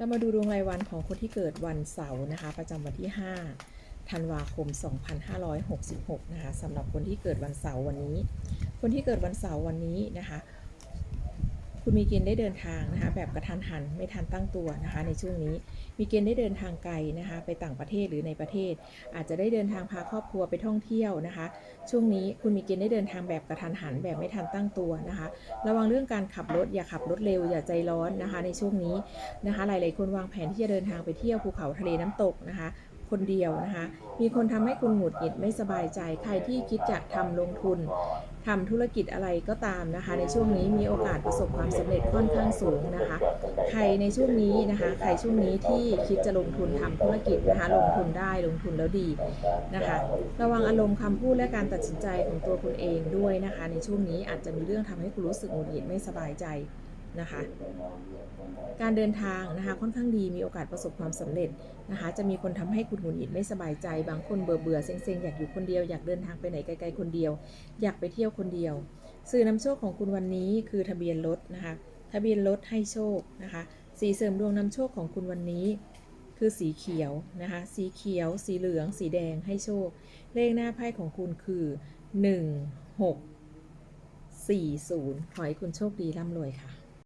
เรามาดูดวงรายวันของคนที่เกิดวันเสาร์นะคะ ประจำวันที่ 5 ธันวาคม 2566 นะคะสำหรับคนที่เกิดวันเสาร์วันนี้ คนที่เกิดวันเสาร์วันนี้นะคะ คุณมีเกณฑ์ได้เดินทางนะคะแบบกระทันหันไม่ทันตั้งตัวนะคะในช่วงนี้มีเกณฑ์ได้เดินทางไกลนะคะไปต่างประเทศหรือในประเทศ อาจจะได้เดินทางพาครอบครัวไปท่องเที่ยวนะคะ ช่วงนี้คุณมีเกณฑ์ได้เดินทางแบบกระทันหันแบบไม่ทันตั้งตัวนะคะ ระวังเรื่องการขับรถอย่าขับรถเร็วอย่าใจร้อนนะคะ ในช่วงนี้นะคะ หลาย ๆ คนวางแผนที่จะเดินทางไปเที่ยวภูเขาทะเลน้ำตกนะคะคนเดียวนะคะ มีคนทำให้คุณหงุดหงิดไม่สบายใจ ใครที่คิดจะทำลงทุน ทำธุรกิจอะไรก็ตามนะคะ ในช่วงนี้มีโอกาสประสบความสำเร็จค่อนข้างสูงนะคะ ใครในช่วงนี้นะคะ ใครช่วงนี้ที่คิดจะลงทุนทำธุรกิจนะคะ ลงทุนได้ลงทุนแล้วดีนะคะ ระวังอารมณ์คำพูดและการตัดสินใจของตัวคุณเองด้วยนะคะ ในช่วงนี้อาจจะมีเรื่องทำให้คุณรู้สึกหงุดหงิดไม่สบายใจ นะคะ การเดินทางนะคะค่อนข้างดีมีโอกาสประสบความสำเร็จนะคะ จะมีคนทำให้คุณหงุดหงิดไม่สบายใจ บางคนเบื่อเบื่อเซ็งๆอยากอยู่คนเดียวอยากเดินทางไปไหนไกลๆคนเดียว อยากไปเที่ยวคนเดียว สื่อนำโชคของคุณวันนี้คือทะเบียนรถนะคะทะเบียนรถให้โชคนะคะ สีเสริมดวงนำโชคของคุณวันนี้ คือสีเขียวนะคะ สีเขียว สีเหลือง สีแดงให้โชค เลขหน้าไพ่ของคุณคือ 1 6 4 0 ขอให้คุณโชคดีร่ำรวยค่ะ